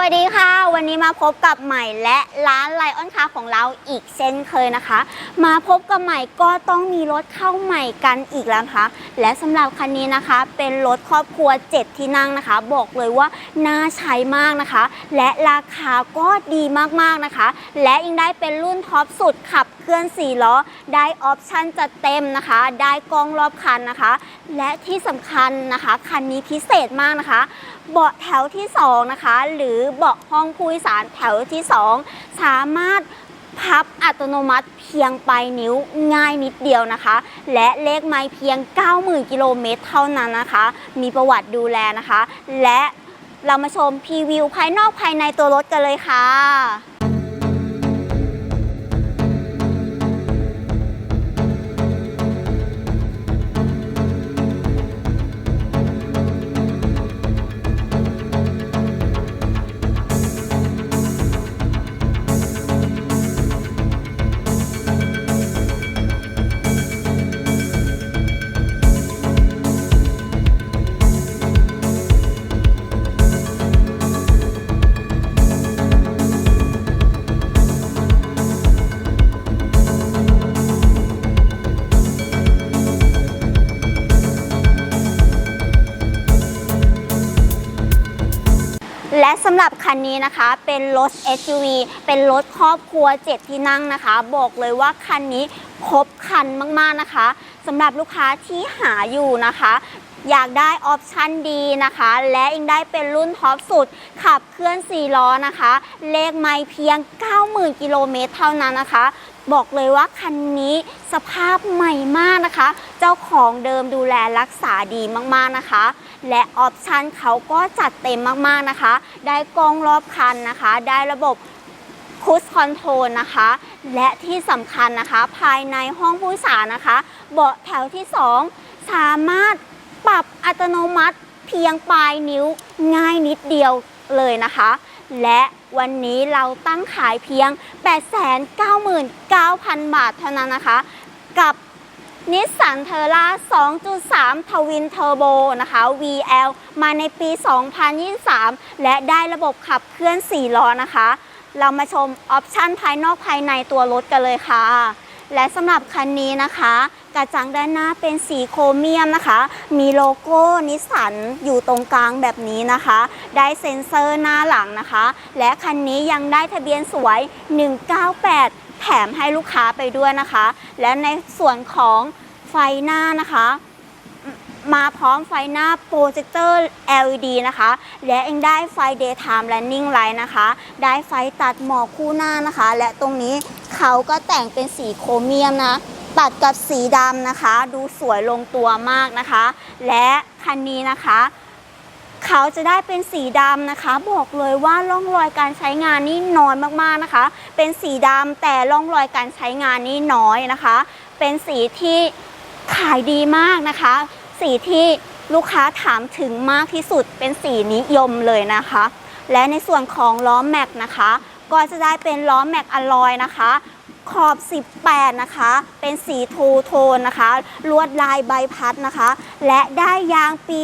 วัสดีค่ะ วันนี้มาพบกับใหม่และร้านไลออนคาของเราอีกเช่นเคยนะคะ มาพบกับใหม่ก็ต้องมีรถเข้าใหม่กันอีกแล้วนะคะ และสำหรับคันนี้นะคะ เป็นรถครอบครัว 7 ที่นั่งนะคะ บอกเลยว่าน่าใช้มากนะคะ และราคาก็ดีมากๆนะคะ และยังได้เป็นรุ่นท็อปสุดขับ เคลื่อน 4 ล้อ ได้ออปชั่นจัดเต็มนะคะ ได้กล้องรอบคันนะคะ และที่สำคัญนะคะ คันนี้พิเศษมากนะคะ เบาะแถวที่ 2 นะคะ หรือเบาะห้องผู้โดยสารแถวที่ 2 สามารถพับอัตโนมัติเพียงปลายนิ้วง่ายนิดเดียวนะคะ และเลขไม้เพียง 90,000 กิโลเมตรเท่านั้นนะคะ มีประวัติดูแลนะคะ และเรามาชมพรีวิวภายนอกภายในตัวรถกันเลยค่ะ และสำหรับคันนี้นะคะเป็นรถ SUV เป็นรถครอบครัว 7 ที่นั่งนะคะ บอกเลยว่าคันนี้ครบคันมากๆนะคะสำหรับลูกค้าที่หาอยู่นะคะ อยากได้ออปชั่นดีนะคะ และยังได้เป็นรุ่นท็อปสุด ขับเคลื่อน 4 ล้อนะคะ เลขไม่เพียง 90,000 กิโลเมตรเท่านั้นนะคะ บอกเลยว่าคันนี้สภาพใหม่มากนะคะ เจ้าของเดิมดูแลรักษาดีมากๆนะคะ และออปชันเขาก็จัดเต็มมากๆนะคะ ได้กล้องรอบคันนะคะ ได้ระบบคูสคอนโทรลนะคะ และที่สำคัญนะคะ ภายในห้องผู้โดยสารนะคะ เบาะแถวที่ 2 สามารถปรับอัตโนมัติเพียงปลายนิ้วง่ายนิดเดียวเลยนะคะ และวันนี้เราตั้งขายเพียง 899,000 บาทเท่านั้นนะคะ กับ นิสสันเทอร่า 2.3 ทวินเทอร์โบนะคะ VL มาในปี 2023 และได้ระบบขับเคลื่อน 4 ล้อนะคะ เรามาชมออปชันภายนอกภายในตัวรถกันเลยค่ะ และสำหรับคันนี้นะคะ กระจังด้านหน้าเป็นสีโครเมียมนะคะ มีโลโก้นิสสันอยู่ตรงกลางแบบนี้นะคะ ได้เซ็นเซอร์หน้าหลังนะคะ และคันนี้ยังได้ทะเบียนสวย 198 แถมให้ลูกค้าไปด้วยนะคะ และในส่วนของไฟหน้านะคะ มาพร้อมไฟหน้าโปรเจคเตอร์ LED นะคะ และยังได้ไฟ Daytime Running Light นะคะ ได้ไฟตัดหมอกคู่หน้านะคะ และตรงนี้เขาก็แต่งเป็นสีโครเมียมนะตัดกับสีดำนะคะ ดูสวยลงตัวมากนะคะ และคันนี้นะคะ เขาจะได้เป็นสีดำนะคะ บอกเลยว่าร่องรอยการใช้งานนี่น้อยมากๆนะคะ เป็นสีดำแต่ร่องรอยการใช้งานนี่น้อยนะคะ เป็นสีที่ขายดีมากนะคะ สีที่ลูกค้าถามถึงมากที่สุดเป็นสีนิยมเลยนะคะ และในส่วนของล้อแม็กนะคะ ก็จะได้เป็นล้อแม็กอลลอยนะคะ ขอบ 18 นะคะ เป็นสีทูโทนนะคะ ลวดลายใบพัดนะคะ และได้ยางปี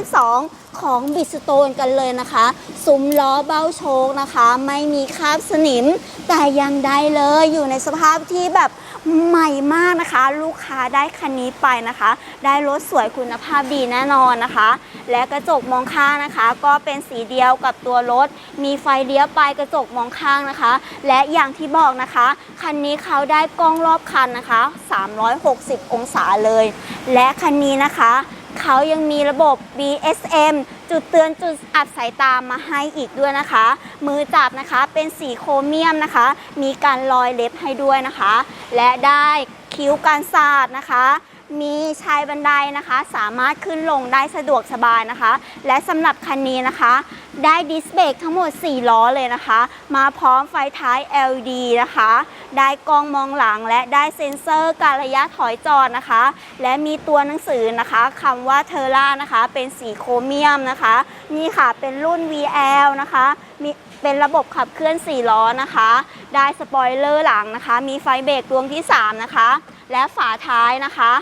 2022 ของบิสโตนกันเลยนะคะซุ้มล้อเบ้าโชคนะคะ ไม่มีคราบสนิม แต่ยังได้เลยอยู่ในสภาพที่แบบใหม่มากนะคะ ลูกค้าได้คันนี้ไปนะคะ ได้รถสวยคุณภาพดีแน่นอนนะคะ และกระจกมองข้างนะคะ ก็เป็นสีเดียวกับตัวรถ มีไฟเลี้ยวปลายกระจกมองข้างนะคะ และอย่างที่บอกนะคะ คันนี้เขาได้กล้องรอบคันนะคะ 360 องศาเลย และคันนี้นะคะ เขายังมีระบบ BSM จุดเตือนจุดอับสายตามาให้อีกด้วยนะคะ มือจับนะคะเป็นสีโครเมียมนะคะ มีการลอยเล็บให้ด้วยนะคะ และได้คิ้วการสาดนะคะ มีชายบันไดนะคะ สามารถขึ้นลงได้สะดวกสบายนะคะ และสำหรับคันนี้นะคะ ได้ดิสเบรกทั้งหมด 4 ล้อเลยนะคะ มาพร้อมไฟท้าย LED นะคะ ได้กล้องมองหลังและได้เซ็นเซอร์การระยะถอยจอดนะคะ และมีตัวหนังสือนะคะคำว่าเทอร่านะคะ เป็นสีโครเมียมนะคะนี่ค่ะเป็นรุ่น VL นะคะมีเป็นระบบขับเคลื่อน 4 ล้อนะคะ ได้สปอยเลอร์หลังนะคะ มีไฟเบรกดวงที่ 3 นะคะ และฝาท้ายนะคะ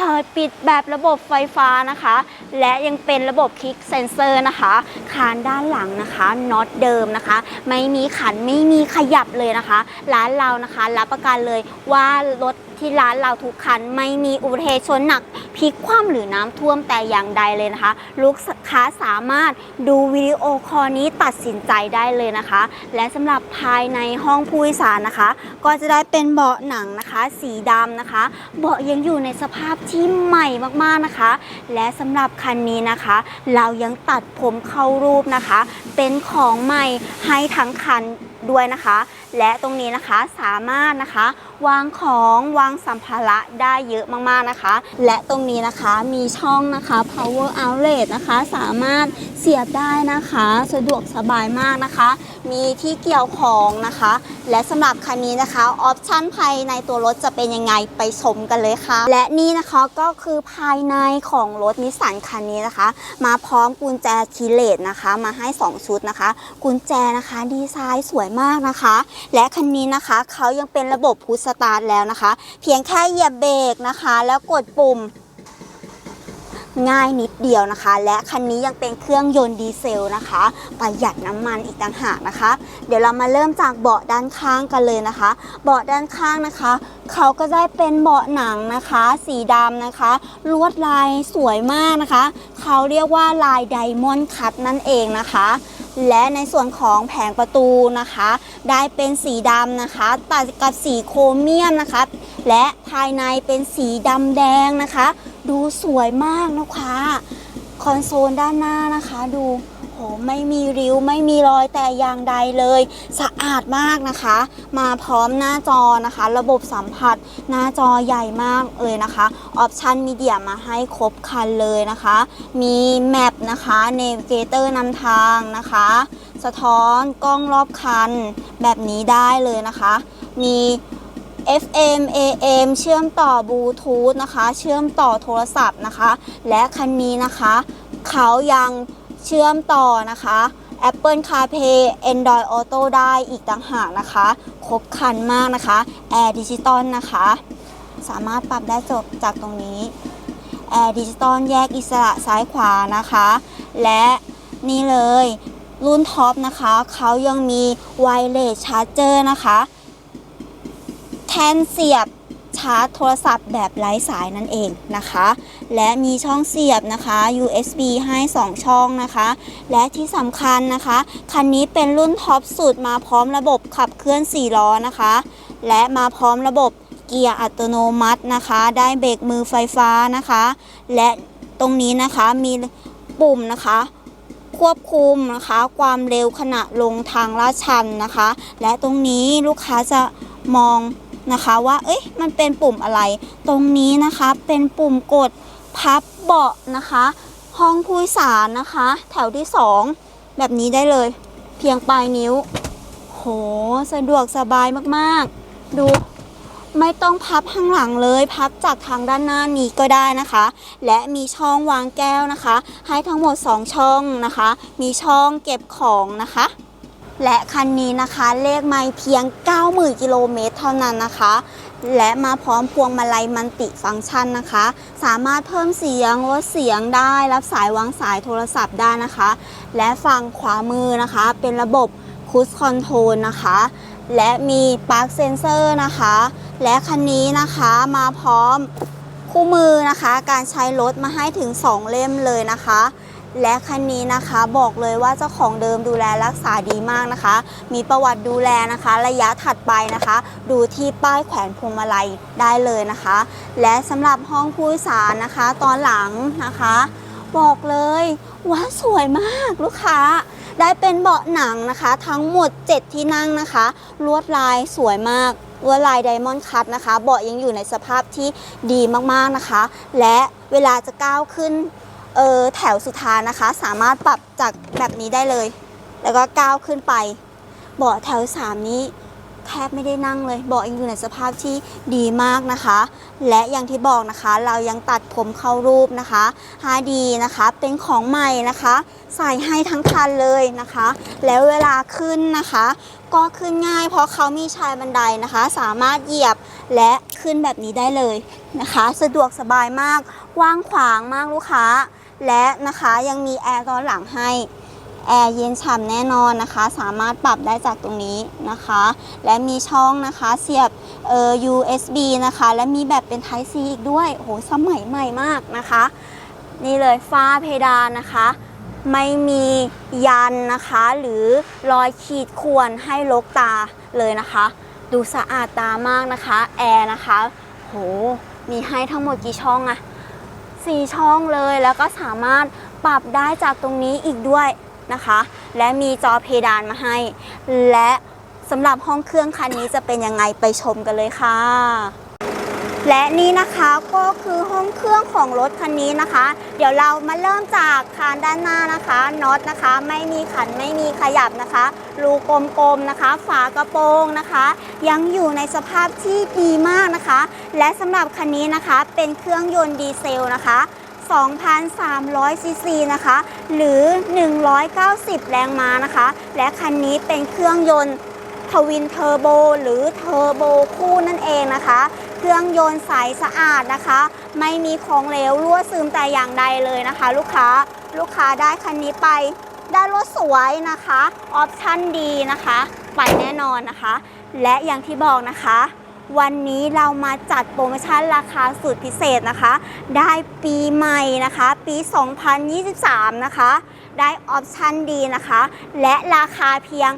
เปิดปิดแบบระบบไฟฟ้านะคะ และยังเป็นระบบคลิกเซนเซอร์นะคะคานด้านหลังนะคะน็อตเดิมนะคะ ไม่มีขันไม่มีขยับเลยนะคะ ร้านเรานะคะ รับประกันเลยว่ารถ ที่ร้านเราทุกคันไม่มีอุบัติเหตุชนหนักพลิกคว่ำหรือน้ำท่วมแต่อย่างใดเลยนะคะ ลูกค้าสามารถดูวิดีโอคอลนี้ตัดสินใจได้เลยนะคะ และสำหรับภายในห้องผู้โดยสารนะคะ ก็จะได้เป็นเบาะหนังนะคะ สีดำนะคะ เบาะยังอยู่ในสภาพที่ใหม่มากๆนะคะ และสำหรับคันนี้นะคะ เรายังตัดผมเข้ารูปนะคะ เป็นของใหม่ให้ทั้งคันด้วยนะคะ และตรงนี้นะคะสามารถนะคะ วางของวางสัมภาระได้เยอะมากๆนะคะ และตรงนี้นะคะมีช่องนะคะ power outlet นะคะ สามารถเสียบได้นะคะ สะดวกสบายมากนะคะ มีที่เกี่ยวของนะคะ และสำหรับคันนี้นะคะออปชั่นภายในตัวรถจะเป็นยังไงไปชมกันเลยค่ะ และนี่นะคะก็คือภายในของรถนิสสันคันนี้นะคะ มาพร้อมกุญแจคีย์เลสนะคะ มาให้ 2 ชุดนะคะ กุญแจนะคะ ดีไซน์สวยมากนะคะ และคันนี้นะคะเขายังเป็นระบบพุชสตาร์ทแล้วนะคะ เพียงแค่เหยียบเบรกนะคะ แล้วกดปุ่มง่ายนิดเดียวนะคะ และคันนี้ยังเป็นเครื่องยนต์ดีเซลนะคะ ประหยัดน้ำมันอีกต่างหากนะคะ เดี๋ยวเรามาเริ่มจากเบาะด้านข้างกันเลยนะคะ เบาะด้านข้างนะคะ เขาก็ได้เป็นเบาะหนังนะคะ สีดำนะคะ ลวดลายสวยมากนะคะ เขาเรียกว่าลายไดมอนด์คัตนั่นเองนะคะ และในส่วนของแผงประตูนะคะ ได้เป็นสีดำนะคะ ตัดกับสีโครเมียมนะคะ และภายในเป็นสีดำแดงนะคะ ดูสวยมากนะคะ คอนโซลด้านหน้านะคะดู โหไม่มีริ้วไม่มีรอยแต่อย่างใดเลย สะอาดมากนะคะ มาพร้อมหน้าจอนะคะ ระบบสัมผัสหน้าจอใหญ่มากเลยนะคะออปชันมีเดียมาให้ครบคันเลยนะคะ มีแมปนะคะเนวิเกเตอร์นำทางนะคะ สะท้อนกล้องรอบคันแบบนี้ได้เลยนะคะ มี FM AM เชื่อมต่อบลูทูธนะคะ เชื่อมต่อโทรศัพท์นะคะ และคันนี้นะคะ เขายัง เชื่อมต่อนะคะ Apple CarPlay Android Auto ได้อีกต่างหากนะคะ ครบครันมากนะคะ Air Digital นะคะ สามารถปรับได้จบจากตรงนี้ Air Digital แยกอิสระซ้ายขวานะคะ และนี่เลยรุ่นท็อปนะคะ เขายังมีไวเลสชาร์จเจอร์นะคะ แทนเสียบ ชาร์จโทรศัพท์แบบไร้สายนั่นเองนะคะ และมีช่องเสียบนะคะ USB ให้ 2 ช่องนะคะ และที่สำคัญนะคะ คันนี้เป็นรุ่นท็อปสุดมาพร้อมระบบขับเคลื่อน 4 ล้อนะคะ และมาพร้อมระบบเกียร์อัตโนมัตินะคะ ได้เบรกมือไฟฟ้านะคะ และตรงนี้นะคะมีปุ่มนะคะควบคุมนะคะ ความเร็วขณะลงทางลาดชันนะคะ และตรงนี้ลูกค้าจะมอง นะคะว่า เอ๊ะมันเป็นปุ่มอะไร ตรงนี้นะคะเป็นปุ่มกดพับเบาะนะคะ ห้องผู้โดยสารนะคะ แถวที่ 2 แบบนี้ได้เลย เพียงปลายนิ้ว โห สะดวกสบายมากๆ ดูไม่ต้องพับข้างหลังเลย พับจากทางด้านหน้านี้ก็ได้นะคะ และมีช่องวางแก้วนะคะ ให้ทั้งหมด 2 ช่องนะคะ มีช่องเก็บของนะคะ และคันนี้นะคะเลขไม่เพียง 90,000กิโลเมตรเท่านั้นนะคะ และมาพร้อมพวงมาลัยมันติฟังก์ชันนะคะ สามารถเพิ่มเสียงลดเสียงได้ รับสายวางสายโทรศัพท์ได้นะคะ และฝั่งขวามือนะคะ เป็นระบบคูสคอนโทรลนะคะ และมีปาร์คเซนเซอร์นะคะ และคันนี้นะคะมาพร้อมคู่มือนะคะ การใช้รถมาให้ถึง 2 เล่มเลยนะคะ และคันนี้นะคะบอกเลยว่าเจ้าของเดิมดูแลรักษาดีมากนะคะ มีประวัติดูแลนะคะ ระยะถัดไปนะคะ ดูที่ป้ายแขวนพวงมาลัยได้เลยนะคะ และสำหรับห้องผู้โดยสารนะคะ ตอนหลังนะคะ บอกเลยว่าสวยมากลูกค้า ได้เป็นเบาะหนังนะคะ ทั้งหมด 7 ที่นั่งนะคะ ลวดลายสวยมากลวดลายไดมอนด์คัตนะคะ เบาะยังอยู่ในสภาพที่ดีมากๆนะคะ และเวลาจะก้าวขึ้น เออแถวสุดท้ายนะคะ สามารถปรับจากแบบนี้ได้เลย แล้วก็ก้าวขึ้นไปเบาะแถว3นี้แทบไม่ได้นั่งเลยเบาะยังอยู่ในสภาพที่ดีมากนะคะ และอย่างที่บอกนะคะ เรายังตัดผมเข้ารูปนะคะฮาดีนะคะเป็นของใหม่นะคะ ใส่ให้ทั้งคันเลยนะคะ แล้วเวลาขึ้นนะคะ ก็ขึ้นง่ายเพราะเขามีชายบันไดนะคะ สามารถเหยียบและขึ้นแบบนี้ได้เลยนะคะ สะดวกสบายมากกว้างขวางมากลูกค้า และนะคะยังมีแอร์ตอนหลังให้แอร์เย็นฉ่ำแน่นอนนะคะ สามารถปรับได้จากตรงนี้นะคะ และมีช่องนะคะเสียบเอ่อ USB นะคะ และมีแบบเป็น Type C อีกด้วยโอ้โหสมัยใหม่มากนะคะ นี่เลยฝ้าเพดานนะคะ ไม่มียันนะคะ หรือรอยขีดข่วนให้ลกตาเลยนะคะ ดูสะอาดตามากนะคะ แอร์นะคะ โห มีให้ทั้งหมดกี่ช่องอะ สี่ช่องเลย แล้วก็สามารถปรับได้จากตรงนี้อีกด้วยนะคะ และมีจอเพดานมาให้ และสำหรับห้องเครื่องคันนี้จะเป็นยังไงไปชมกันเลยค่ะ และนี่นะคะก็คือห้องเครื่องของรถคันนี้นะคะ เดี๋ยวเรามาเริ่มจากคานด้านหน้านะคะน็อตนะคะ ไม่มีขันไม่มีขยับนะคะรูกลมๆนะคะ ฝากระโปรงนะคะ ยังอยู่ในสภาพที่ดีมากนะคะ และสำหรับคันนี้นะคะเป็นเครื่องยนต์ดีเซลนะคะ2,300ซีซีนะคะ หรือ 190 แรงม้านะคะ และคันนี้เป็นเครื่องยนต์ทวินเทอร์โบหรือเทอร์โบคู่นั่นเองนะคะ เครื่องยนต์ใสสะอาดนะคะ ไม่มีของเหลวรั่วซึมแต่อย่างใดเลยนะคะ ลูกค้าลูกค้าได้คันนี้ไปได้รถสวยนะคะออปชั่นดีนะคะ ไปแน่นอนนะคะ และอย่างที่บอกนะคะ วันนี้เรามาจัดโปรโมชั่นราคาสุดพิเศษนะคะ ได้ปีใหม่นะคะ ปี 2023 นะคะ ได้ออปชั่นดีนะคะ และราคาเพียง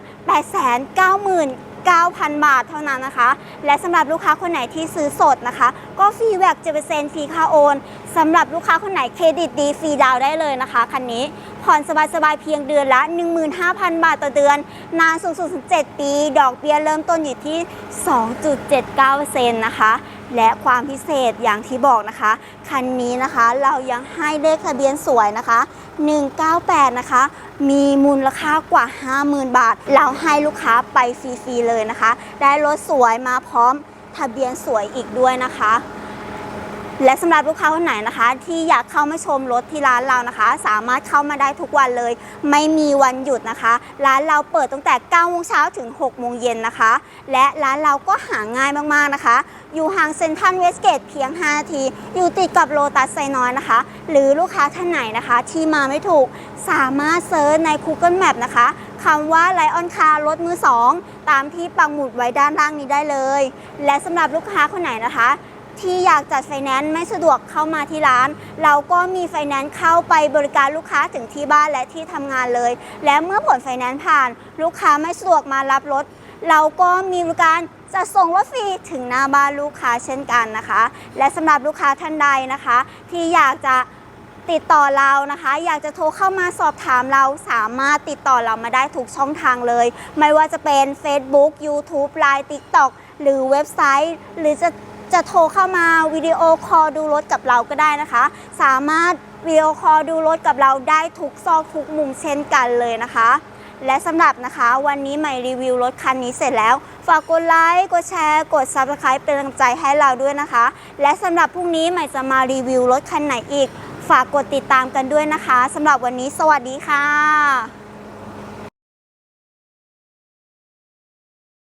890,000 9,000 บาทเท่านั้นนะคะ และสำหรับลูกค้าคนไหนที่ซื้อสดนะคะ ก็ฟรีแวกซ์เจวีเซนฟรีค่าโอนสำหรับลูกค้าคนไหนเครดิตดีฟรีดาวได้เลยนะคะคันนี้ ผ่อนสบายๆเพียงเดือนละ 15,000 บาทต่อเดือน นานสูงสุดถึง7ปี ดอกเบี้ยเริ่มต้นอยู่ที่ 2.79%นะคะ และความพิเศษอย่างที่บอกนะคะ คันนี้นะคะเรายังให้เลขทะเบียนสวยนะคะ 198 นะคะ มีมูลค่ากว่า 50,000 บาท เราให้ลูกค้าไปฟรีๆเลยนะคะ ได้รถสวยมาพร้อมทะเบียนสวยอีกด้วยนะคะ และสำหรับลูกค้าคนไหนนะคะ ที่อยากเข้ามาชมรถที่ร้านเรานะคะ สามารถเข้ามาได้ทุกวันเลย ไม่มีวันหยุดนะคะ ร้านเราเปิดตั้งแต่9โมงเช้าถึง6โมงเย็นนะคะ และร้านเราก็หาง่ายมากๆนะคะ อยู่ห่างเซ็นทรัลเวสเกตเพียง 5 นาที อยู่ติดกับโลตัสไซน้อยนะคะ หรือลูกค้าท่านไหนนะคะ ที่มาไม่ถูกสามารถเซิร์ชใน Google Map นะคะคำว่าไลออนคาร์รถมือ 2 ตามที่ปักหมุดไว้ด้านล่างนี้ได้เลย และสำหรับลูกค้าคนไหนนะคะ ที่อยากจัดไฟแนนซ์ไม่สะดวกเข้ามาที่ร้าน เราก็มีไฟแนนซ์เข้าไปบริการลูกค้าถึงที่บ้านและที่ทำงานเลย และเมื่อผลไฟแนนซ์ผ่าน ลูกค้าไม่สะดวกมารับรถ เราก็มีบริการจะส่งรถฟรีถึงหน้าบ้านลูกค้าเช่นกันนะคะ และสำหรับลูกค้าท่านใดนะคะ ที่อยากจะติดต่อเรานะคะ อยากจะโทรเข้ามาสอบถามเราสามารถติดต่อเรามาได้ทุกช่องทางเลย ไม่ว่าจะเป็น Facebook YouTube Line TikTok หรือเว็บไซต์ หรือจะ จะโทรเข้ามาวิดีโอคอลดูรถกับเราก็ได้นะคะ สามารถวิดีโอคอลดูรถกับเราได้ทุกซอกทุกมุมเช่นกันเลยนะคะ และสำหรับนะคะวันนี้ใหม่รีวิวรถคันนี้เสร็จแล้ว ฝากกดไลค์กดแชร์ กด Subscribe เป็นกำลังใจให้เราด้วยนะคะ และสำหรับพรุ่งนี้ใหม่จะมารีวิวรถคันไหนอีก ฝากกดติดตามกันด้วยนะคะสำหรับวันนี้สวัสดีค่ะ